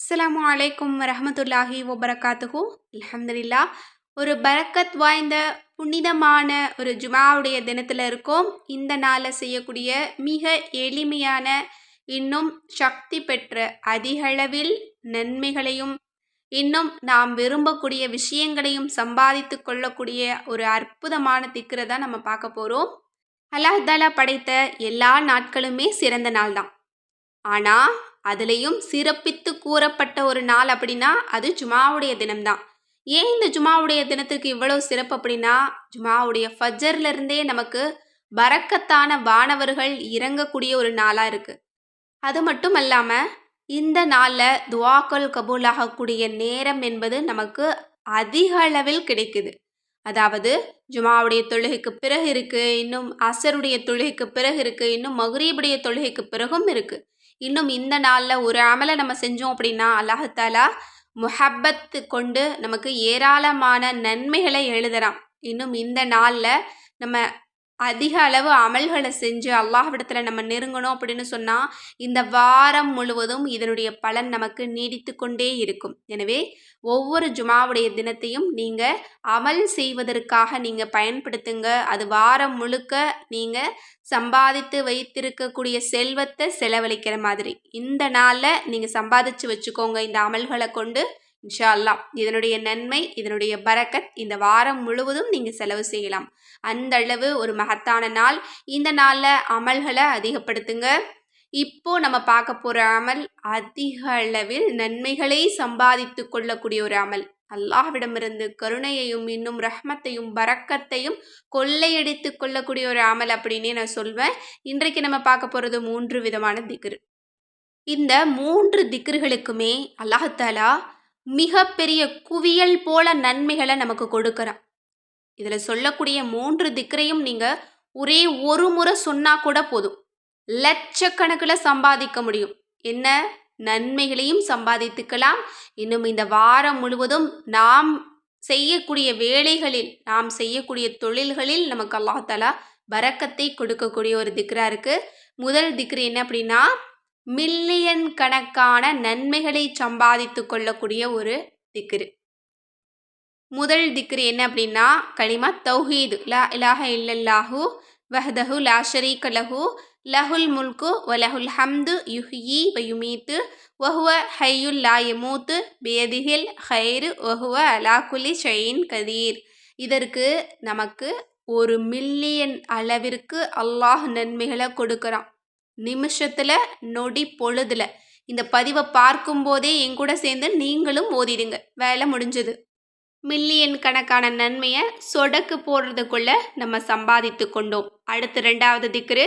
அஸ்லாம் அலைக்கும் வரஹமத்துல்லாஹி ஒபரகாத்துகு அலமதுல்லா ஒரு பரக்கத் வாய்ந்த புனிதமான ஒரு ஜுமாவுடைய தினத்தில் இருக்கோம். இந்த நாளில் செய்யக்கூடிய மிக எளிமையான இன்னும் சக்தி பெற்ற அதிகளவில் நன்மைகளையும் இன்னும் நாம் விரும்பக்கூடிய விஷயங்களையும் சம்பாதித்து கொள்ளக்கூடிய ஒரு அற்புதமான திக்கரை தான் நம்ம பார்க்க போகிறோம் அல்லாஹ் படைத்த எல்லா நாட்களுமே சிறந்த நாள் தான் ஆனால் அதுலேயும் சிறப்பித்து கூறப்பட்ட ஒரு நாள் அப்படின்னா அது ஜுமாவுடைய தினம்தான். ஏன் இந்த ஜுமாவுடைய தினத்துக்கு இவ்வளோ சிறப்பு அப்படின்னா ஜுமாவுடைய ஃபஜர்லேருந்தே நமக்கு பறக்கத்தான வானவர்கள் இறங்கக்கூடிய ஒரு நாளாக இருக்குது அது மட்டும் அல்லாமல் இந்த நாளில் துவாக்கள் கபூலாகக்கூடிய நேரம் என்பது நமக்கு அதிக அளவில் கிடைக்குது. அதாவது ஜுமாவுடைய தொழுகைக்கு பிறகு இருக்குது இன்னும் அசருடைய தொழுகைக்கு பிறகு இருக்குது இன்னும் மகுரீபுடைய தொழுகைக்கு பிறகும் இருக்குது இன்னும் இந்த நாளில் ஒரு அமலை நம்ம செஞ்சோம் அப்படின்னா அல்லாஹாலா முஹப்பத்து கொண்டு நமக்கு ஏராளமான நன்மைகளை எழுதுறான். இன்னும் இந்த நாளில் நம்ம அதிக அளவு அமல்களை செஞ்சு அல்லாஹ்விடத்தில் நம்ம நெருங்கணும் அப்படின்னு சொன்னால் இந்த வாரம் முழுவதும் இதனுடைய பலன் நமக்கு நீடித்து கொண்டே இருக்கும். எனவே ஒவ்வொரு ஜுமாவுடைய தினத்தையும் நீங்கள் அமல் செய்வதற்காக நீங்கள் பயன்படுத்துங்க. அது வாரம் முழுக்க நீங்கள் சம்பாதித்து வைத்திருக்கக்கூடிய செல்வத்தை செலவழிக்கிற மாதிரி. இந்த நாளில் நீங்கள் சம்பாதிச்சு வச்சுக்கோங்க இந்த அமல்களை கொண்டு. இன்ஷா அல்லா இதனுடைய நன்மை இதனுடைய பரக்கத் இந்த வாரம் முழுவதும் நீங்கள் செலவு செய்யலாம். அந்த அளவு ஒரு மகத்தான நாள். இந்த நாளில் அமல்களை அதிகப்படுத்துங்க. இப்போ நம்ம பார்க்க போகிற அமல் அதிக அளவில் நன்மைகளை சம்பாதித்து கொள்ளக்கூடிய ஒரு அமல். அல்லாஹ்விடமிருந்து கருணையையும் இன்னும் ரஹ்மத்தையும் பறக்கத்தையும் கொள்ளையடித்து கொள்ளக்கூடிய ஒரு அமல் அப்படின்னே நான் சொல்வேன். இன்றைக்கு நம்ம பார்க்க போகிறது மூன்று விதமான திக்ரு. இந்த மூன்று திக்ருகளுக்குமே அல்லாஹாலா மிகப்பெரிய குவியல் போல நன்மைகளை நமக்கு கொடுக்குறான் இதில் சொல்லக்கூடிய மூன்று திக்கரையும் நீங்கள் ஒரே ஒரு முறை சொன்னால் கூட போதும். லட்சக்கணக்கில் சம்பாதிக்க முடியும். என்ன? நன்மைகளையும் சம்பாதித்துக்கலாம். இன்னும் இந்த வாரம் முழுவதும் நாம் செய்யக்கூடிய வேலைகளில் நாம் செய்யக்கூடிய தொழில்களில் நமக்கு அல்லாஹாலா பறக்கத்தை கொடுக்கக்கூடிய ஒரு திக்ரா இருக்குது முதல் திக்ரு என்ன அப்படின்னா மில்லியன் கணக்கான நன்மைகளை சம்பாதித்து கொள்ளக்கூடிய ஒரு திக்ரு. முதல் திக்ரு என்ன அப்படின்னா களிமா தௌஹீது லா இலாஹ இல்லல்லாஹு வஹதஹு லா ஷரீக லஹு லஹுல் முல்கு வலஹுல் ஹம்து யுஹ்யி வயுமீத்து வஹுவ ஹையுல் லா யமூத்து பேதிஹில் ஹைரு வஹுவ அலா குலி ஷயின் கதீர். இதற்கு நமக்கு ஒரு மில்லியன் அளவிற்கு அல்லாஹ் நன்மைகளை கொடுக்குறான். நிமிஷத்தில் நொடி பொழுதுல. இந்த பதிவை பார்க்கும்போதே என் கூட சேர்ந்து நீங்களும் ஓதிடுங்க. வேலை முடிஞ்சது. மில்லியன் கணக்கான நன்மையை சொடக்கு போடுறதுக்குள்ள நம்ம சம்பாதித்து கொண்டோம். அடுத்து ரெண்டாவது திக்ரு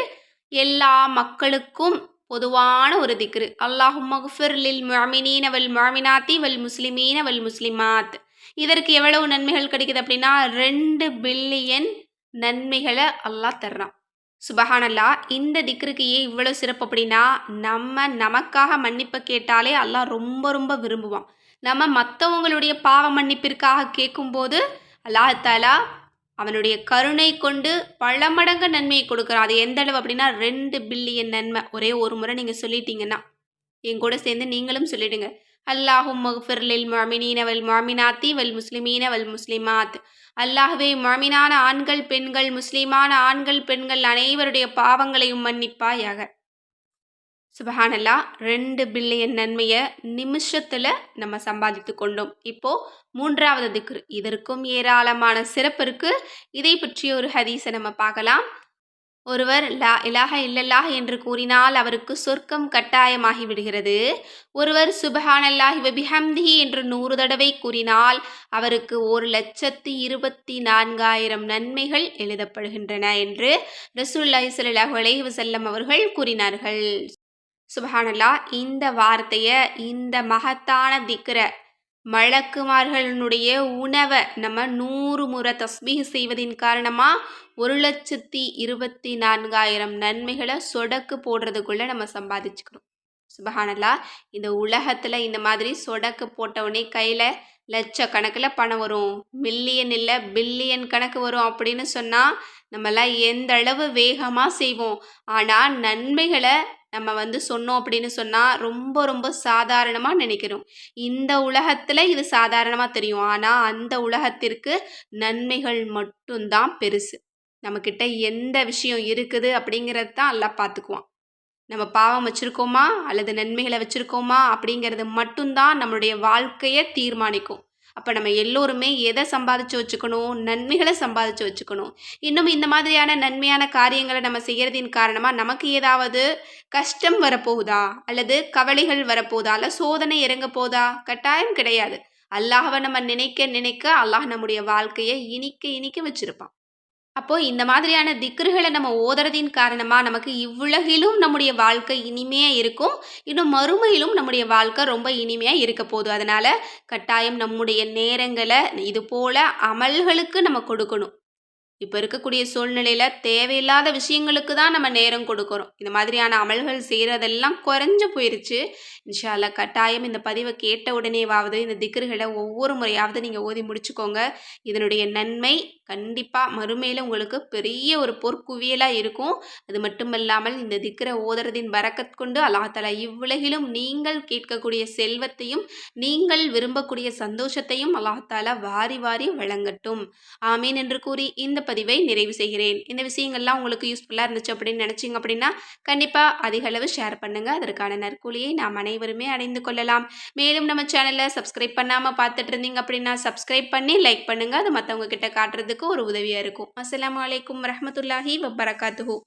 எல்லா மக்களுக்கும் பொதுவான ஒரு திக்ரு. அல்லாஹும் மகுஃபிர் லில் மாமினீன வல் மாமினாத்தி வல் முஸ்லிமீன வல் முஸ்லிமாத். இதற்கு எவ்வளவு நன்மைகள் கிடைக்குது அப்படின்னா ரெண்டு பில்லியன் நன்மைகளை அல்லாஹ் தர்றான். சுபஹானல்லா இந்த திக்ருக்கு ஏன் இவ்வளோ சிறப்பு அப்படின்னா நம்ம நமக்காக மன்னிப்பு கேட்டாலே அல்லாஹ் ரொம்ப ரொம்ப விரும்புவான். நம்ம மற்றவங்களுடைய பாவ மன்னிப்பிற்காக கேட்கும்போது அல்லாஹாலா அவனுடைய கருணை கொண்டு பல மடங்கு நன்மையை கொடுக்குறான். அது எந்த அளவு அப்படின்னா ரெண்டு பில்லியன் நன்மை. ஒரே ஒரு முறை நீங்கள் சொல்லிட்டீங்கன்னா என் கூட சேர்ந்து நீங்களும் சொல்லிடுங்க. அல்லாஹும் மஃபிர்லில் மாமினீன வல் மாமினாத்தி வல் முஸ்லிமீன வல் முஸ்லிமாத். அல்லாஹுவே மாமினான ஆண்கள் பெண்கள் முஸ்லிமான ஆண்கள் பெண்கள் அனைவருடைய பாவங்களையும் மன்னிப்பாயாக. சுபஹானல்லா ரெண்டு பில்லியன் நன்மையை நிமிஷத்தில் நம்ம சம்பாதித்து கொண்டோம். இப்போது மூன்றாவது திக்ரு. இதற்கும் ஏராளமான சிறப்பு இருக்குது இதை பற்றிய ஒரு ஹதீஸை நம்ம பார்க்கலாம். ஒருவர் லா இலாக இல்லல்லாஹ் என்று கூறினால் அவருக்கு சொர்க்கம் கட்டாயமாகிவிடுகிறது. ஒருவர் சுபஹானல்லாஹி வபிஹம்திஹி என்று நூறு தடவை கூறினால் அவருக்கு ஒரு லட்சத்து இருபத்தி நான்காயிரம் நன்மைகள் எழுதப்படுகின்றன என்று ரசூல்லாஹி சல்லாஹூ அலைஹி வசல்லம் அவர்கள் கூறினார்கள். சுபஹானல்லா இந்த வார்த்தையை இந்த மகத்தான திக்கரை மழக்குமார்களுடைய உணவை நம்ம நூறு முறை தஸ்மீக செய்வதின் காரணமாக ஒரு லட்சத்தி இருபத்தி நான்காயிரம் நன்மைகளை சொடக்கு போடுறதுக்குள்ளே நம்ம சம்பாதிச்சுக்கிறோம் சுபஹானல்லா இந்த உலகத்தில் இந்த மாதிரி சொடக்கு போட்டவுடனே கையில் லட்சக்கணக்கில் பணம் வரும். மில்லியன் இல்லை பில்லியன் கணக்கு வரும் அப்படின்னு சொன்னால் நம்மளாம் எந்த அளவு வேகமாக செய்வோம். ஆனால் நன்மைகளை நம்ம வந்து சொன்னோம் அப்படின்னு சொன்னால் ரொம்ப ரொம்ப சாதாரணமாக நினைக்கிறோம் இந்த உலகத்தில் இது சாதாரணமாக தெரியும். ஆனால் அந்த உலகத்திற்கு நன்மைகள் மட்டும்தான் பெருசு. நம்மக்கிட்ட எந்த விஷயம் இருக்குது அப்படிங்கிறது தான் எல்லாம் பார்த்துக்குவான் நம்ம பாவம் வச்சுருக்கோமா? அல்லது நன்மைகளை வச்சுருக்கோமா? அப்படிங்கிறது மட்டும்தான் நம்மளுடைய வாழ்க்கையை தீர்மானிக்கும். அப்போ நம்ம எல்லோருமே எதை சம்பாதிச்சு வச்சுக்கணும்? நன்மைகளை சம்பாதிச்சு வச்சுக்கணும். இன்னும் இந்த மாதிரியான நன்மையான காரியங்களை நம்ம செய்கிறதின் காரணமாக நமக்கு ஏதாவது கஷ்டம் வரப்போகுதா? அல்லது கவலைகள் வரப்போகுதா அல்ல சோதனை இறங்க போதா? கட்டாயம் கிடையாது. அல்லாஹவை நம்ம நினைக்க நினைக்க அல்லாஹ் நம்முடைய வாழ்க்கையை இனிக்க இனிக்க வச்சுருப்பான். அப்போ இந்த மாதிரியான திக்ருகளை நம்ம ஓதுறதின் காரணமாக நமக்கு இவ்வுலகிலும் நம்முடைய வாழ்க்கை இனிமையாக இருக்கும். இன்னும் மறுமையிலும் நம்முடைய வாழ்க்கை ரொம்ப இனிமையாக இருக்க போகுது. அதனால் கட்டாயம் நம்முடைய நேரங்களை இது போல் அமல்களுக்கு நம்ம கொடுக்கணும். இப்போ இருக்கக்கூடிய சூழ்நிலையில் தேவையில்லாத விஷயங்களுக்கு தான் நம்ம நேரம் கொடுக்குறோம். இந்த மாதிரியான அமல்கள் செய்கிறதெல்லாம் குறைஞ்சு போயிருச்சு. இன்ஷால்ல கட்டாயம் இந்த பதிவை கேட்ட உடனேவாவது இந்த திக்ருகளை ஒவ்வொரு முறையாவது நீங்கள் ஓதி முடிச்சுக்கோங்க. இதனுடைய நன்மை கண்டிப்பாக மறுமையில் உங்களுக்கு பெரிய ஒரு பொற்குவியலாக இருக்கும். அது மட்டுமல்லாமல் இந்த திக்ரை ஓதுறதின் வரக்கத் கொண்டு அல்லாஹால இவ்வுலகிலும் நீங்கள் கேட்கக்கூடிய செல்வத்தையும் நீங்கள் விரும்பக்கூடிய சந்தோஷத்தையும் அல்லாஹால வாரி வாரி வழங்கட்டும். ஆமீன் என்று கூறி இந்த பதிவை நிறைவு செய்கிறேன். இந்த விஷயங்கள்லாம் உங்களுக்கு யூஸ்ஃபுல்லாக இருந்துச்சு அப்படின்னு நினச்சிங்க அப்படின்னா கண்டிப்பாக அதிக அளவு ஷேர் பண்ணுங்கள் அதற்கான நற்கூலியை நாம் அனைவருமே அடைந்து கொள்ளலாம். மேலும் நம்ம சேனலில் சப்ஸ்கிரைப் பண்ணாமல் பார்த்துட்டு இருந்தீங்க அப்படின்னா சப்ஸ்கிரைப் பண்ணி லைக் பண்ணுங்கள் அது மற்றவங்க கிட்ட காட்டுறதுக்கு ஒரு உதவியாக இருக்கும். அஸ்லாம் வலைக்கம் ரஹமத்துல்லாஹி வபரகாத்துஹூ.